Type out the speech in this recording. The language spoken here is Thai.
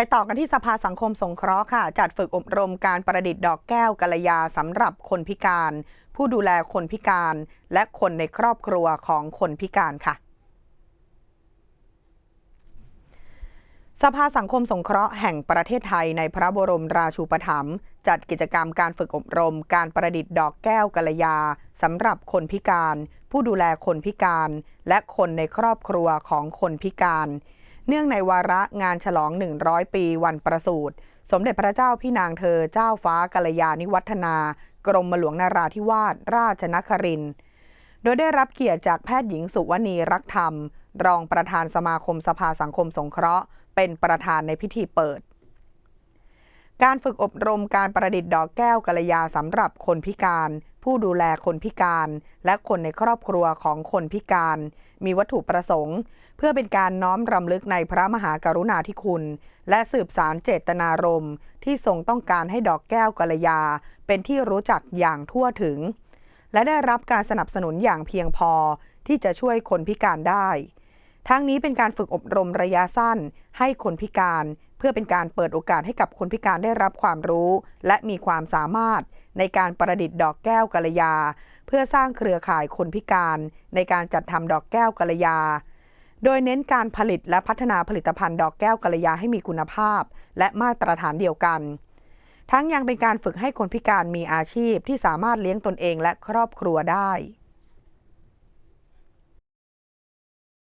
ไปต่อกันที่สภาสังคมสงเคราะห์ค่ะ จัดฝึกอบรมการประดิษฐ์ดอกแก้วกัลยาสำหรับคนพิการ ผู้ดูแลคนพิการ และคนในครอบครัวของคนพิการค่ะสภาสังคมสงเคราะห์แห่งประเทศไทยในพระบรมราชูปถัมภ์จัดกิจกรรมการฝึกอบรม การประดิษฐ์ดอกแก้วกัลยาสำหรับคนพิการ ผู้ดูแลคนพิการ และคนในครอบครัวของคนพิการ เนื่องในวาระงานฉลอง 100 ปีวันประสูติ สมเด็จพระเจ้าพี่นางเธอเจ้าฟ้ากัลยาณิวัฒนา กรมหลวงนาราธิวาสราชนครินทร์โดยได้รับเกียรติจากแพทย์หญิงสุวณีรักธรรม รองประธานสมาคมสภาสังคมสงเคราะห์ เป็นประธานในพิธีเปิด การฝึกอบรมการประดิษฐ์ดอกแก้วกัลยาสำหรับคนพิการ ผู้ดูแลคนพิการ และคนในครอบครัวของคนพิการ มีวัตถุประสงค์ เพื่อเป็นการน้อมรำลึกในพระมหากรุณาธิคุณ และสืบสารเจตนารมณ์ ที่ทรงต้องการให้ดอกแก้วกัลยา เป็นที่รู้จักอย่างทั่วถึง และได้รับการสนับสนุนอย่างเพียงพอที่จะช่วยคนพิการได้ ทั้งนี้เป็นการฝึกอบรมระยะสั้น ให้คนพิการ เพื่อเป็นการเปิดโอกาสให้กับคนพิการได้รับความรู้ และมีความสามารถในการประดิษฐ์ดอกแก้วกัลยา เพื่อสร้างเครือข่ายคนพิการในการจัดทำดอกแก้วกัลยา โดยเน้นการผลิตและพัฒนาผลิตภัณฑ์ดอกแก้วกัลยาให้มีคุณภาพ และมาตรฐานเดียวกัน ทั้งยังเป็นการฝึกให้คนพิการมีอาชีพที่สามารถเลี้ยงตนเองและครอบครัวได้